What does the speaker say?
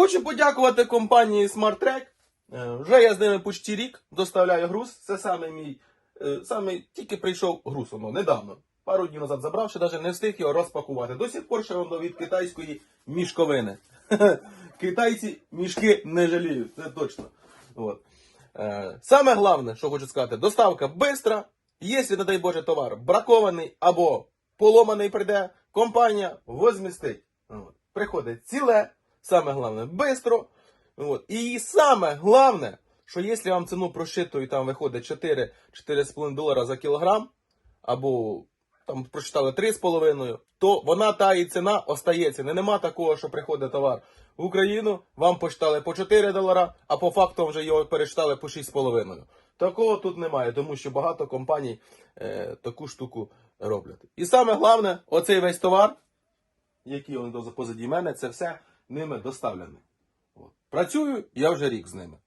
Хочу подякувати компанії SmartTrack. Е, Вже я з ними почти рік доставляю груз. Це саме мій, е, саме тільки прийшов груз, воно недавно. Пару днів назад забрав, ще навіть не встиг його розпакувати. До сих пор ще воно від китайської мішковини. Китайці мішки не жаліють, це точно. От. Е, Саме головне, що хочу сказати, доставка бистра. Якщо, не дай Боже, товар бракований або поломаний прийде, компанія возмістить. Приходить ціле, саме головне, бистро. От. І саме головне, що якщо вам ціну прошиту там виходить 4-4,5 долара за кілограм, або там прочитали 3,5, то вона та і ціна остається. Не нема такого, що приходить товар в Україну, вам почитали по 4 долара, а по факту вже його перечитали по 6,5. Такого тут немає, тому що багато компаній е, таку штуку роблять. І саме головне, оцей весь товар, який он позаді мене, це все ними доставлений. От. Працюю я вже рік з ними.